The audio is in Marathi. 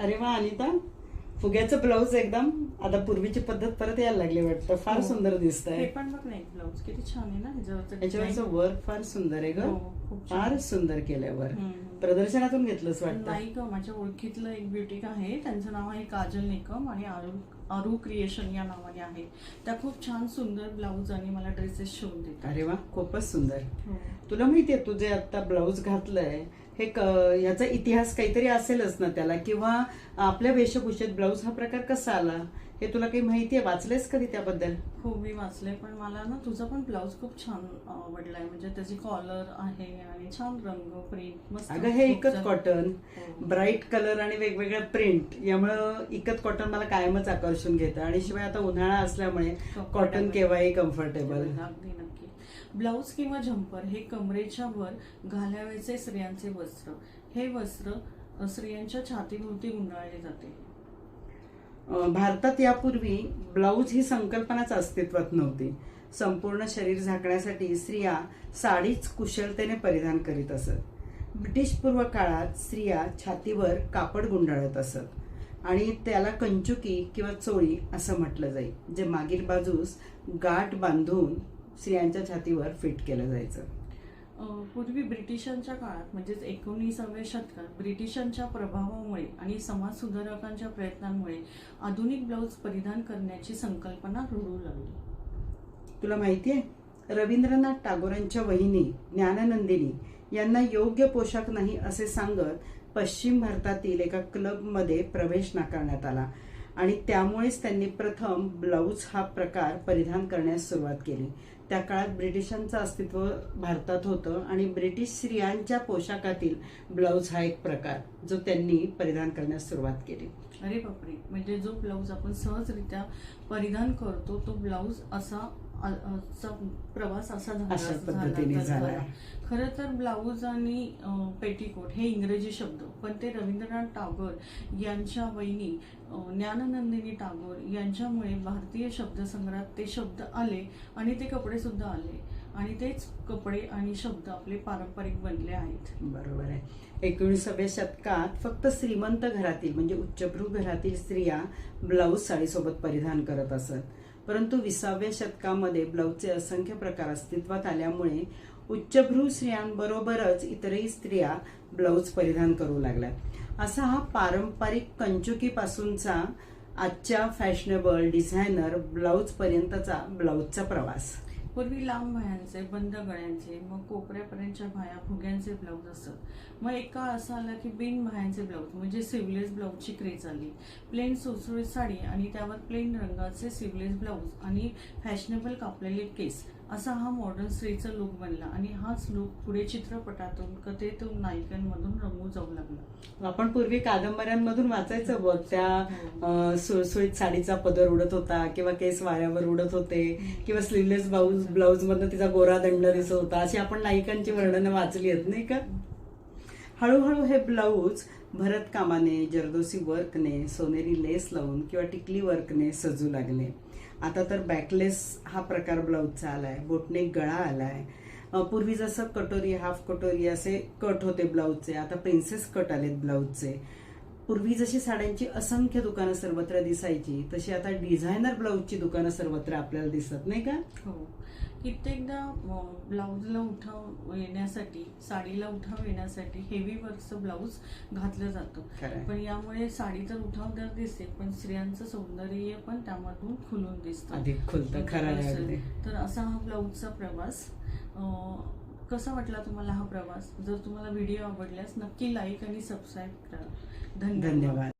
अरे वा अनिता फुग्याचं ब्लाऊज एकदम आता पूर्वीची पद्धत परत यायला लागली वाटतं फार हो. सुंदर दिसत हे आहे पण बघ ना एक ब्लाऊज किती छान आहे ना ह्याच्यावरचं याच्यावरचं design. वर्क फार सुंदर आहे ग हो. फार सुंदर केलंय वर हम्म. प्रदर्शनातून घेतलंच वाटतं? नाही ग माझ्या ओळखीतलं एक ब्युटिक आहे. त्यांचं नाव आहे काजल निकम आणि आरू आरू क्रिएशन या नावाने आहे. त्या खूप छान सुंदर ब्लाऊज आणि मला ड्रेसेस शिवून देतात. अरे वा खूपच सुंदर. हो. तुला माहितीये तू जे आता ब्लाऊज घातलंय हे क- याचा इतिहास काहीतरी असेलच ना त्याला? किंवा आपल्या वेशभूषेत ब्लाऊज हा प्रकार कसा आला? हे तुला काही माहितीये वाचलेस कधी त्याबद्दल? हो मी वाचले पण मला ना तुझा पण ब्लाऊज खूप छान आवडलाय. म्हणजे त्याची कॉलर आहे आणि छान रंग प्रिंट मस्त अगं हे इकत. कॉटन हो. ब्राईट कलर आणि वेगवेगळ्या प्रिंट यामुळं इकत कॉटन मला कायमच आकर्षून घेतं. आणि शिवाय आता उन्हाळा असल्यामुळे कॉटन केव्हाही कम्फर्टेबल अगदी नक्की. ब्लाऊज किंवा झंपर हे कमरेच्या वर घालावयाचे स्त्रियांचे वस्त्र. हे वस्त्र स्त्रियांच्या छातीभोवती गुंडाळले जाते. भारतात यापूर्वी ब्लाऊज ही संकल्पनाच अस्तित्वात नव्हती. संपूर्ण शरीर झाकण्यासाठी स्त्रिया साडीच कुशलतेने परिधान करीत असत. ब्रिटिश पूर्व काळात स्त्रिया छातीवर कापड गुंडाळत असत. आणि त्याला कंचुकी किंवा चोळी असं म्हटलं जाई जे मागील बाजूस गाठ बांधून स्त्रियांच्या छातीवर फिट केलं जायचं. पूर्वी ब्रिटिशांच्या काळात म्हणजेच एकोणीसाव्या शतकात ब्रिटिशांच्या प्रभावामुळे आणि समाज सुधारकांच्या प्रयत्नांमुळे आधुनिक ब्लाऊज परिधान करण्याची संकल्पना रुळू लागली. तुला माहितीये रवींद्रनाथ टागोरांच्या वहिनी ज्ञाननंदिनी यांना योग्य पोशाख नाही असे सांगत पश्चिम भारतातील एका क्लबमध्ये प्रवेश नाकारण्यात आला. आणि त्यामुळेच त्यांनी प्रथम ब्लाऊज हा प्रकार परिधान करण्यास सुरुवात केली. त्या काळात ब्रिटिशांचं अस्तित्व भारतात होतं आणि ब्रिटिश स्त्रियांच्या पोशाखातील ब्लाऊज हा एक प्रकार जो त्यांनी परिधान करण्यास सुरुवात केली. अरे बापरे. म्हणजे जो ब्लाऊज आपण सहजरित्या परिधान करतो तो ब्लाऊज असा प्रवास असा झाला पद्धतीने झाला. खरं तर ब्लाऊज आणि पेटीकोट हे इंग्रजी शब्द पण ते रवींद्रनाथ टागोर यांच्या वहिनी ज्ञाननंदिनी टागोर यांच्यामुळे भारतीय शब्दसंग्रहात ते शब्द आले आणि ते कपडे सुद्धा आले. आणि तेच कपडे आणि शब्द आपले पारंपरिक बनले आहेत. बरोबर आहे. एकोणीसाव्या शतकात फक्त श्रीमंत घरातील म्हणजे उच्चभ्रू घरातील स्त्रिया ब्लाऊज साडीसोबत परिधान करत असत. परंतु विसाव्या शतकामध्ये ब्लाऊजचे असंख्य प्रकार अस्तित्वात आल्यामुळे उच्चभ्रू स्त्रियांबरोबरच इतरही स्त्रिया ब्लाऊज परिधान करू लागल्या. असा हा पारंपरिक कंचुकीपासूनचा आजच्या फॅशनेबल डिझायनर ब्लाऊज पर्यंतचा ब्लाऊजचा प्रवास. पूर्वी लांब भायांचे बंद गळ्यांचे मग कोपऱ्यापर्यंतच्या भाया फुग्यांचे ब्लाऊज असत. मग एक काळ असा आला की बिन भायांचे ब्लाऊज म्हणजे सिवलेस ब्लाऊजची क्रेज आली. प्लेन सुळसुळीत साडी आणि त्यावर प्लेन रंगाचे सिवलेस ब्लाऊज आणि फॅशनेबल कापलेले केस. असा हा मॉडर्न स्त्रीचा लुक बनला आणि हाच लुक पुढे चित्रपटातून कथेतून नायिकांमधून होऊन जाऊ लागलं. आपण पूर्वी कादंबऱ्यांमधून वाचायचं बघ त्या सुळसुळीत साडीचा पदर उडत होता किंवा केस वाऱ्यावर उडत होते किंवा स्लीवलेस ब्लाऊज ब्लाऊज मधनं तिचा गोरा दंड दिसत होता अशी आपण नायिकांची वर्णनं वाचली आहेत नाही का? हळूहळू हे ब्लाऊज भरतकामाने जरदोसी वर्कने सोनेरी लेस लावून किंवा टिकली वर्कने सजू लागले. आता तर बॅकलेस हा प्रकार ब्लाऊजचा आलाय बोटने गळा आलाय पूर्वी जसं कटोरी हाफ कटोरी असे कट होते ब्लाऊजचे आता प्रिन्सेस कट आलेत ब्लाऊजचे पूर्वी जशी साड्यांची असंख्य दुकानं सर्वत्र दिसायची तशी आता डिझायनर ब्लाऊजची दुकानं सर्वत्र आपल्याला दिसत नाही का? हो. कित्येकदा ब्लाऊजला उठाव येण्यासाठी साडीला उठाव येण्यासाठी हेवी वर्कचं ब्लाऊज घातलं जातं. पण यामुळे साडी तर उठावदार दिसते पण स्त्रियांचं सौंदर्य पण त्यामधून खुलून दिसतं. तर असा. हा ब्लाऊजचा प्रवास. कसा वाटला तुम्हाला हा प्रवास? जर तुम्हाला व्हिडिओ आवडल्यास नक्की लाईक आणि सबस्क्राईब करा. धन्यवाद. धन्यवाद.